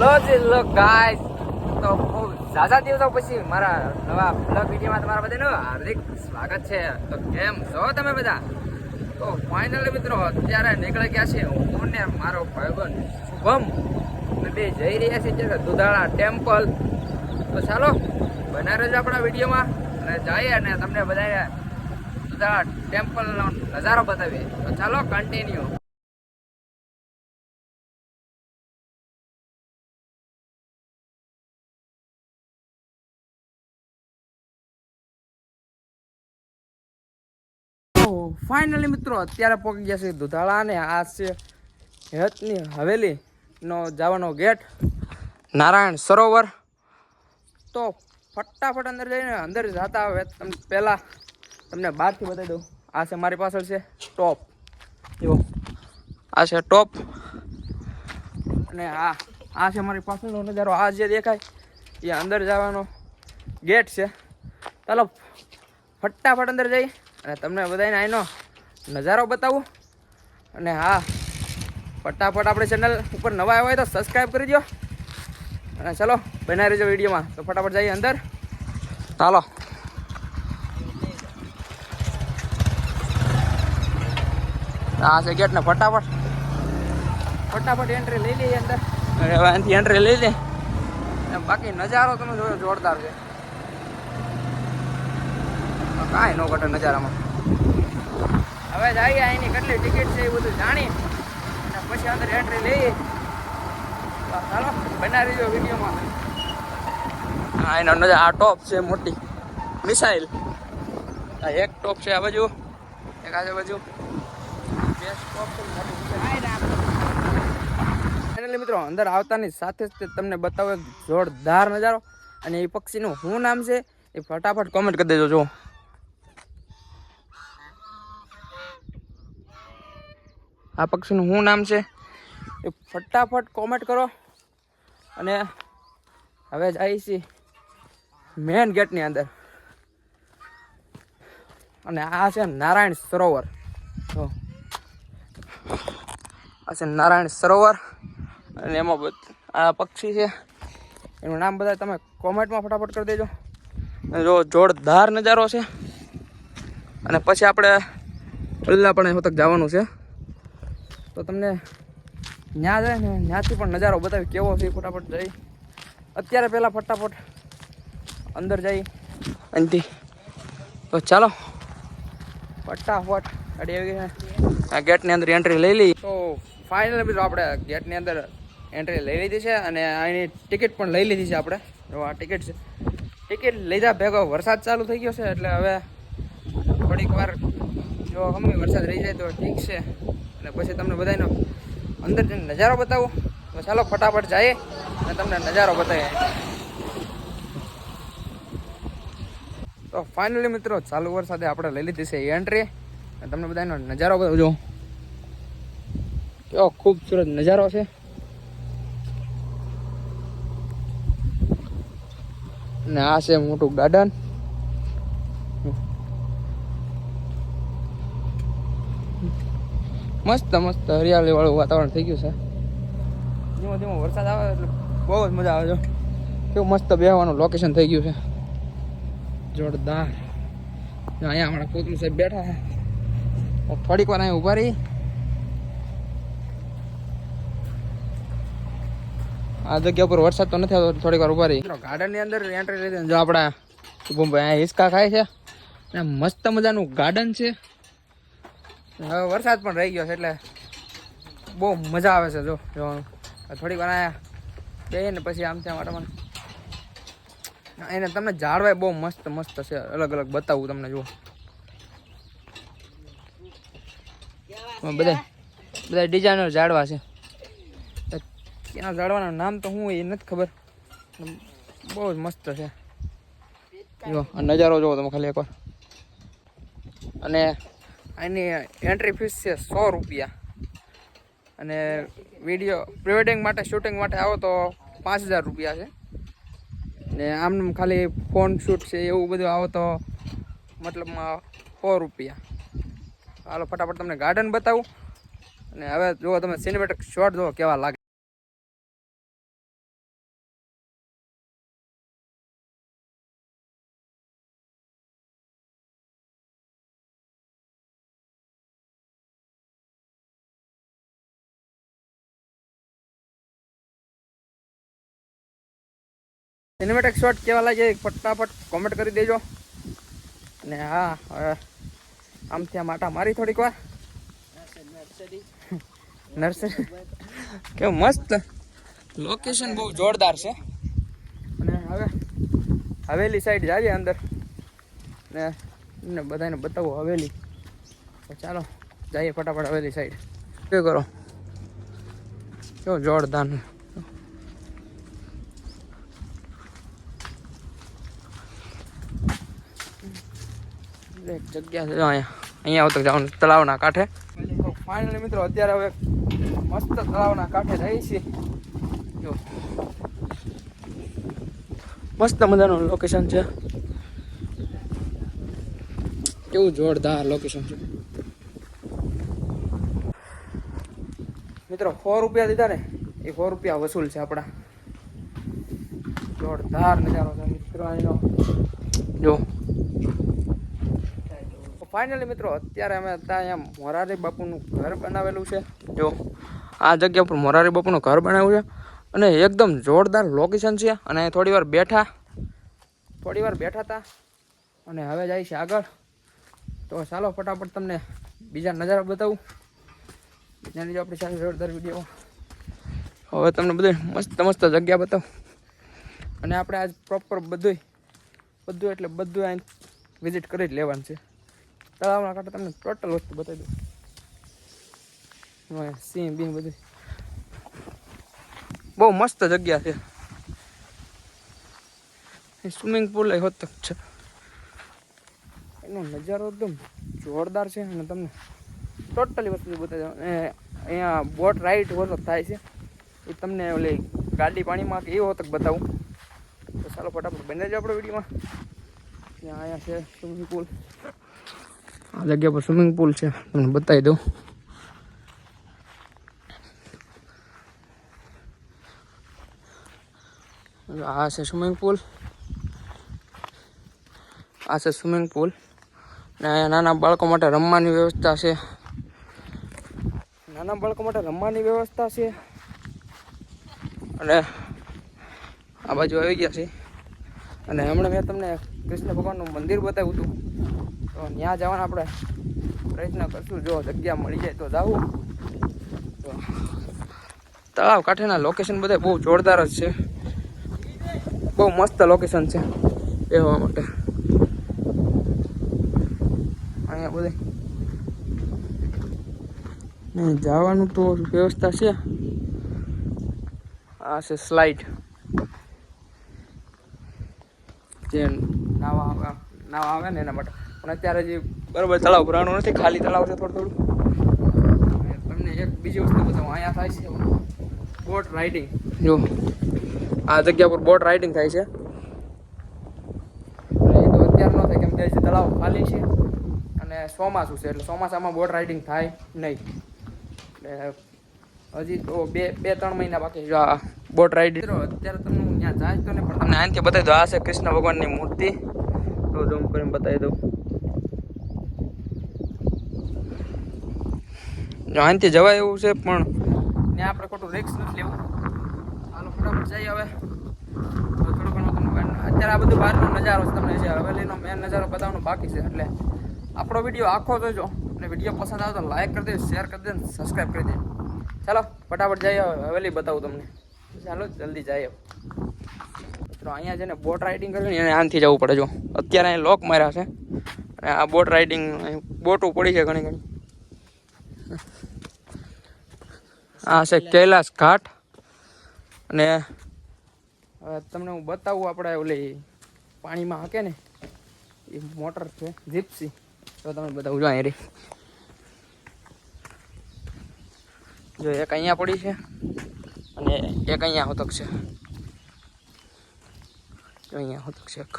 Hello લો guys તો બહુ ઝાઝા દિવસો પછી મારા નવા બ્લોગ વિડીયોમાં તમારા બધાનું હાર્દિક સ્વાગત છે. તો કેમ છો તમે બધા? તો ફાઇનલી મિત્રો, અત્યારે નીકળી ગયા છે હું ને મારો ભાઈબંધ શુભમ. અમે બે જઈ રહ્યા છીએ દુધાળા ટેમ્પલ તો ચાલો બના રહેજો આપણા વિડીયોમાં અને જઈએ અને તમને બધાએ દુધાળા ટેમ્પલનો નજારો બતાવીએ. તો ચાલો કન્ટિન્યુ તો ફાઇનલી મિત્રો, અત્યારે પહોંચી ગયા છે દુધાળા અને આ છે હેતની હવેલીનો જવાનો ગેટ. નારાયણ સરોવર. તો ફટાફટ અંદર જઈને અંદર જતા હવે તમને પહેલાં તમને બહારથી બતાવી દઉં. આ છે મારી પાછળ છે ટોપ. જો આ છે ટોપ. અને આ આ છે મારી પાછળનો નજારો. આ જે દેખાય, એ અંદર જવાનો ગેટ છે. ચાલો, ફટાફટ અંદર જઈ. અને તમને બધાને આનો નજારો બતાવું. અને હા, ફટાફટ આપણે ચેનલ ઉપર નવા આવ્યા હોય તો સબસ્ક્રાઈબ કરી દો અને ચલો બનાવી રહેજો વિડીયોમાં. તો ફટાફટ જઈએ અંદર. ચાલો આ છે ગેટ ને ફટાફટ. ફટાફટ એન્ટ્રી લઈ લઈએ અંદર. એન્ટ્રી લઈ લે. બાકી નજારો તમે જોયો, જોરદાર છે. કાંઈ ન ઘટે નજારામાં. હવે જઈએ અહીંની કેટલી ટિકિટ છે એ બધું જાણી અને પછી અંદર એન્ટ્રી લઈએ. ચાલો બનાવી રહીજો વિડીયોમાં. હા એનો નજાર આ ટોપ છે મોટી. મિસાઇલ આ એક ટોપ છે આ બાજુ. એક આજે બાજુ. ટોપ છે મોટી ફાઇનલી મિત્રો અંદર આવતાની સાથે જ તમને બતાવો એક જોરદાર નજારો. અને એ પક્ષીનું શું નામ છે એ ફટાફટ કોમેન્ટ કરી દેજો જો આ પક્ષીનું શું નામ છે? એ ફટાફટ કોમેન્ટ કરો. અને હવે જાય છે મેન ગેટની અંદર. અને આ છે નારાયણ સરોવર. તો આ છે નારાયણ સરોવર. અને એમાં આ પક્ષી છે. એનું નામ બધા તમે કોમેન્ટમાં ફટાફટ કરી દેજો. અને જો જોરદાર નજારો છે. અને પછી આપણે ઓલા પણ હોતક જવાનું છે. તો તમને ત્યાં જાય ને ત્યાંથી પણ નજારો બતાવી કેવો છે ફટાફટ જઈ. અત્યારે પહેલાં ફટાફટ અંદર જઈ. અહીંથી તો ચાલો. ફટાફટ ગાડી આવી ગઈ છે. આ ગેટની અંદર એન્ટ્રી લઈ લઈ તો ફાઇનલ મિત્રો આપણે ગેટની અંદર એન્ટ્રી લઈ લીધી છે અને આની ટિકિટ પણ લઈ લીધી છે આપણે. જો આ ટિકિટ છે. ટિકિટ લીધા ભેગો વરસાદ ચાલુ થઈ ગયો છે એટલે હવે થોડીક વાર જો ગમે વરસાદ રહી જાય તો ઠીક છે. અને પછી તમને બધાનો અંદર જઈને નજારો બતાવો. તો ચાલો ફટાફટ જઈએ અને તમને નજારો બતાવીએ. તો ફાઇનલી મિત્રો, ચાલુ વરસાદે આપણે લઈ લીધી છે એન્ટ્રી અને તમને બધાનો નજારો બતાવજો. કેવો ખૂબસૂરત નજારો છે. ને આ છે મોટું ગાર્ડન મસ્ત મસ્ત હરિયાળી વાળું વાતાવરણ થઈ ગયું છે. ધીમો ધીમો વરસાદ આવે એટલે બહુ જ મજા આવે છે. કેવું મસ્ત બેહવાનું લોકેશન થઈ ગયું છે. જોરદાર. અહીંયા હમણાં કોતરું સાહેબ બેઠા છે. થોડીક વાર અહીંયા ઊભા રહી. આ જગ્યા ઉપર વરસાદ તો નથી આવતો થોડીક વાર ઊભા રહી. ગાર્ડનની અંદર એન્ટ્રી લીધી જો આપણા શુભમભાઈ અહીંયા હિસકા ખાય છે. અને મસ્ત મજાનું ગાર્ડન છે. હવે વરસાદ પણ રહી ગયો છે એટલે બહુ મજા આવે છે જો જોવાનું. થોડીક વાર આયા બે ને પછી આમ ત્યાં માટે એને તમને ઝાડવાય બહુ મસ્ત મસ્ત છે. અલગ અલગ બતાવું તમને, જુઓ. બધા બધા ડિઝાઇનર ઝાડવા છે. એના ઝાડવાના નામ તો હું એ નથી ખબર. બહુ જ મસ્ત છે. જો નજારો જોવો તમે ખાલી એકવાર. અને આની એન્ટ્રી ફીસ છે સો રૂપિયા. અને વીડિયો પ્રિવેડિંગ માટે શૂટિંગ માટે આવો તો પાંચ હજાર રૂપિયા છે. ને આમ ખાલી ફોન શૂટ છે, એવું બધું આવો તો મતલબમાં સો રૂપિયા. હાલો, ફટાફટ તમને ગાર્ડન બતાવું. અને હવે જો તમે સિનેમેટિક શોટ જુઓ કેવા લાગે. સિનેમેટિક શોટ કેવા લાગે? ફટાફટ કોમેન્ટ કરી દેજો. અને હા, હવે આમ માટા મારી થોડીક વાર. નર્સરી. કેવું મસ્ત. લોકેશન બહુ જોરદાર છે. અને હવે હવેલી સાઈડ જાવીએ અંદર. ને એમને બધાને બતાવો હવેલી. તો ચાલો, જઈએ ફટાફટ હવેલી સાઈડ શું કરો? કેવું જોરદાર એક જગ્યા છે અહીંયા. અહીંયા આવતો જવાનું તળાવના કાંઠે. ફાઇનલી મિત્રો અત્યારે હવે મસ્ત તળાવના કાંઠે રહી છીએ. જો. મસ્ત મજાનું લોકેશન છે. કેવું જોરદાર લોકેશન છે. મિત્રો સો રૂપિયા દીધા ને એ સો રૂપિયા વસૂલ છે આપણા. જોરદાર નજારો છે મિત્રો અહીંનો. જો. ફાઇનલી મિત્રો, અત્યારે અમે ત્યાં મોરારી બાપુનું ઘર બનાવેલું છે. જો, આ જગ્યા પર મોરારી બાપુનું ઘર બનાવ્યું છે. અને એકદમ જોરદાર લોકેશન છે. અને થોડી વાર બેઠા, થોડી વાર બેઠા હતા. અને હવે જાય છે આગળ. તો ચાલો ફટાફટ તમને બીજા નજારા બતાવું. બીજા લીધે આપણી સાથે જોરદાર વીડિયો હવે તમને બધું મસ્ત મસ્ત જગ્યા બતાવું. અને આપણે આજ પ્રોપર બધું બધું એટલે બધું અહીં વિઝિટ કરી જ લેવાનું છે. તળાવના કાંઠે તમને ટોટલ વસ્તુ બતાવી દઉં. સિંહ બિંહ બધું બહુ મસ્ત જગ્યા છે. સ્વિમિંગ પુલ એ તો છે. એનો નજારો એકદમ જોરદાર છે અને તમને ટોટલી વસ્તુ બતાવી દઉં. અહીંયા બોટ રાઈડ હોતો થાય છે. એ તમને ઓલી ગાડી પાણીમાં કે એ હોતક બતાવું. તો ચાલો ફટાફટ બને જ આપણો વિડીયોમાં. અહીંયા છે સ્વિમિંગ પુલ આ જગ્યા પર સ્વિમિંગ પુલ છે. તમને બતાવી દઉં. આ છે સ્વિમિંગ પુલ. આ છે સ્વિમિંગ પુલ. ને અહીંયા નાના બાળકો માટે રમવાની વ્યવસ્થા છે. નાના બાળકો માટે રમવાની વ્યવસ્થા છે. અને આ બાજુ આવી ગયા છે અને હમણાં મેં તમને કૃષ્ણ ભગવાનનું મંદિર બતાવ્યું હતું. તો ત્યાં જવાના આપણે પ્રયત્ન કરશું. જો જગ્યા મળી જાય તો જાવું. તો તળાવ કાંઠેના લોકેશન બધા બહુ જોરદાર જ છે. બહુ મસ્ત લોકેશન છે રહેવા માટે. અહીંયા બધે. જવાનું તો વ્યવસ્થા છે. આ છે સ્લાઇડ જે નાવા નાવા આવે ને એના માટે. પણ અત્યારે જે બરોબર તળાવ ભરાણું નથી, ખાલી તળાવ છે થોડું થોડું. તમને એક બીજી વસ્તુ બતાવું, અહીંયા થાય છે બોટ રાઇડિંગ. જો, આ જગ્યા પર બોટ રાઇડિંગ થાય છે. તો અત્યારે ન કેમ કે તળાવ ખાલી છે અને ચોમાસું છે, એટલે ચોમાસામાં બોટ રાઇડિંગ થાય નહીં. એટલે હજી તો બે બે, ત્રણ મહિના બાકી જો આ બોટ રાઇડિંગ. અત્યારે તમને હું ત્યાં જાય તો નહીં, પણ તમને આનાથી બતાવી દઉં, આ છે કૃષ્ણ ભગવાનની મૂર્તિ. તો ઝૂમ કરીને બતાવી દઉં. આનાથી જવાય એવું છે, પણ ત્યાં આપણે ખોટું રિક્સ નથી લેવું. હાલો, ફટાફટ જઈએ હવે. થોડું ઘણું તમને અત્યારે આ બધું બહારનો નજારો છે તમને જે હવેલીનો મેન નજારો બતાવવાનો બાકી છે, એટલે આપણો વીડિયો આખો જોજો અને વીડિયો પસંદ આવે તો લાઈક કરી દેજો શેર કરી દેજો સબસ્ક્રાઈબ કરી દેજો. ચાલો, ફટાફટ જઈએ હવેલી બતાવું તમને. ચાલો, જલ્દી જઈએ. મિત્રો, અહીંયા છે ને બોટ રાઇડિંગ કરવી ને, એને આનથી જવું પડે જો. અત્યારે અહીં લોક માર્યા છે. અને આ બોટ રાઇડિંગ બોટો પડી છે ઘણી ઘણી. આ છે કૈલાસ ઘાટ. અને તમને હું બતાવું આપણે ઓલી પાણીમાં હાકે ને, એ મોટર છે, જીપ્સી. તો તમે બતાવું, જો અહીં રે જો એક અહીંયા પડી છે અને એક અહીંયા હોતક છે. જો અહીંયા હોતક છે એક.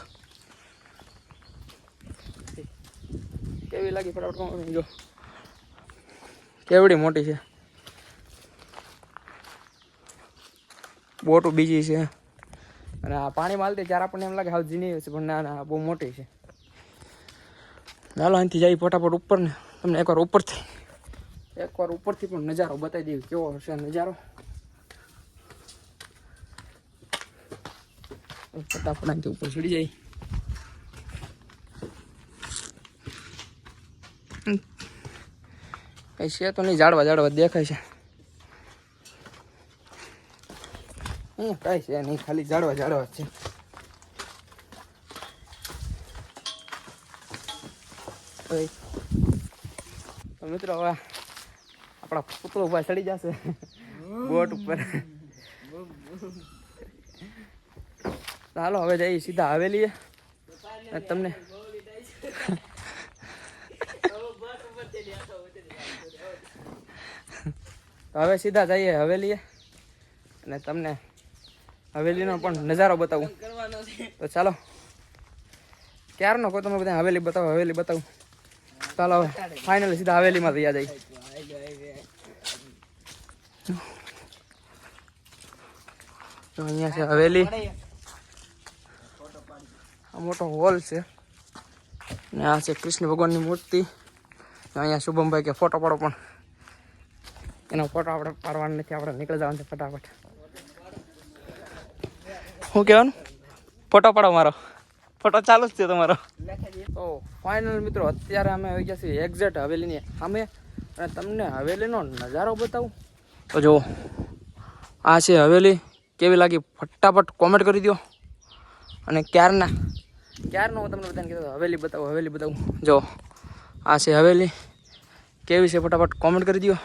કેવી લાગી ફટાફટ જો કેવડી મોટી છે? બોટું બીજી છે. અને આ પાણી માલતી ત્યારે આપણને એમ લાગે હાવ ઝીણી છે, પણ ના ના બહુ મોટી છે. ચાલો અહીંથી જઈ ફટાફટ ઉપર ને તમને એકવાર ઉપરથી એકવાર ઉપરથી પણ નજારો બતાવી દઈએ કેવો હશે નજારો. ફટાફટ અહીંથી ઉપર ચડી જાય કઈ છે તો નહીં, ઝાડવા ઝાડવા દેખાય છે. કાંઈ છે નહીં, ખાલી ઝાડવા ઝાડવા છે. મિત્રો, હવે આપણા પુતળો ઉપર ચડી જશે. બોટ ઉપર. ચાલો હવે જઈએ સીધા હવેલીએ. તમને તો હવે સીધા જઈએ હવેલીએ અને તમને હવેલીનો પણ નજારો બતાવું. તો ચાલો. ક્યારનો કોઈ તમે બધા હવેલી બતાવો, હવેલી બતાવું. ચાલો હવે ફાઇનલી સીધા હવેલીમાં તૈયાર જઈ તો અહીંયા છે હવેલી. આ મોટો હોલ છે. ને આ છે કૃષ્ણ ભગવાનની મૂર્તિ. અહીંયા શુભમભાઈ કે ફોટો પાડો પણ. એનો ફોટો આપણે પાડવાનો નથી આપણે નીકળી જવાનું છે ફટાફટ. શું કહેવાનું? ફોટો પાડો મારો. ફોટો ચાલુ જ છે તમારો. તો ફાઇનલ મિત્રો અત્યારે અમે આવી ગયા છીએ એક્ઝેક્ટ હવેલીની સામે. અને તમને હવેલીનો નજારો બતાવું. તો જુઓ આ છે હવેલી. કેવી લાગી? ફટાફટ કોમેન્ટ કરી દો અને ક્યારના? ક્યારનો હું તમને બધાને કીધું હવેલી બતાવું હવેલી બતાવું. જો આ છે હવેલી. કેવી છે? ફટાફટ કોમેન્ટ કરી દો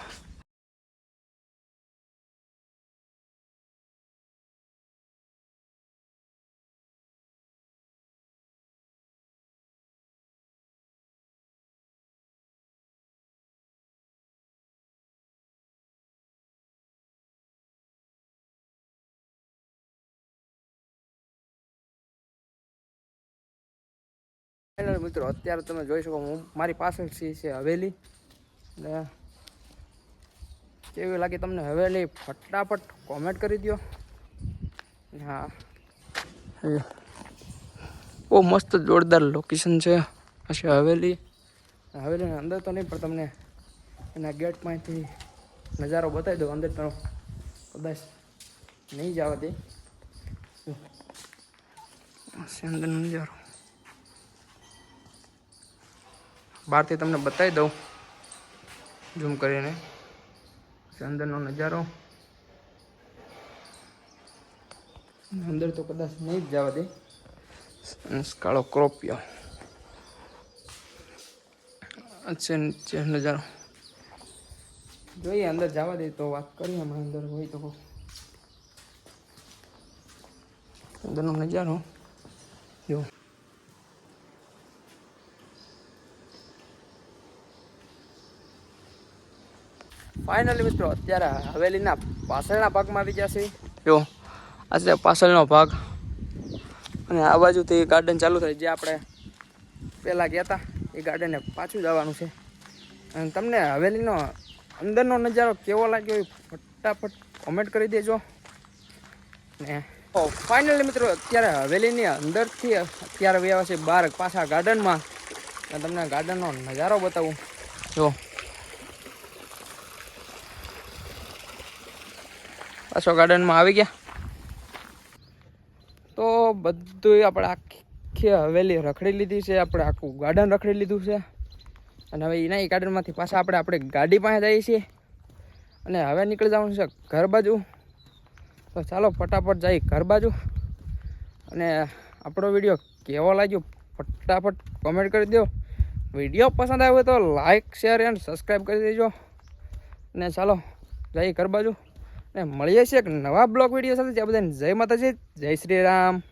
ફાઇનલ મિત્રો, અત્યારે તમે જોઈ શકો હું, મારી પાછળ છે છે હવેલી. ને કેવી લાગી તમને હવેલી? ફટાફટ કોમેન્ટ કરી દો હા. બહુ મસ્ત જોરદાર લોકેશન છે હશે હવેલી. હવેલીની અંદર તો નહીં, પણ તમને એના ગેટ પાસેથી નજારો બતાવી દઉં. અંદર તો કદાચ નહીં જ આવતી. અંદર નજારો. બહારથી તમને બતાવી દઉં. ઝૂમ કરીને. અંદરનો નજારો. અંદર તો કદાચ નહીં જ જવા દે. કાળો ક્રોપિયો. અચ્છા, નીચે નજારો. જોઈએ, અંદર જવા દે તો વાત કરીએ અમે અંદર હોય તો. અંદરનો નજારો. જો. ફાઇનલી મિત્રો, અત્યારે હવેલીના પાછળના ભાગમાં આવી ગયા છે જો, આ છે પાછળનો ભાગ. અને આ બાજુથી ગાર્ડન ચાલુ થાય, જે આપણે પહેલાં ગયા હતા એ ગાર્ડને પાછું જવાનું છે. અને તમને હવેલીનો અંદરનો નજારો કેવો લાગ્યો એ ફટાફટ કોમેન્ટ કરી દેજો. ને ફાઇનલી મિત્રો, અત્યારે હવેલીની અંદરથી અત્યારે વ્યા છે બહાર પાછા ગાર્ડનમાં તમને ગાર્ડનનો નજારો બતાવું. જો પાછો ગાર્ડનમાં આવી ગયા. તો બધું આપણે આખી હવેલી રખડી લીધી છે, આપણે આખું ગાર્ડન રખડી લીધું છે. અને હવે એના એ ગાર્ડનમાંથી પાછા આપણે આપણે ગાડી પાસે જઈએ છીએ. અને હવે નીકળી જવાનું છે ઘર બાજુ. તો ચાલો ફટાફટ જઈ ઘર બાજુ. અને આપણો વીડિયો કેવો લાગ્યો ફટાફટ કોમેન્ટ કરી દો વીડિયો પસંદ આવ્યો તો લાઈક શેર એન્ડ સબસ્ક્રાઈબ કરી દેજો. ને ચાલો જઈ ઘર બાજુ. ને મળીએ છીએ એક નવા બ્લોગ વીડિયો સાથે. ત્યાં બધાને જય માતાજી, જય શ્રી રામ.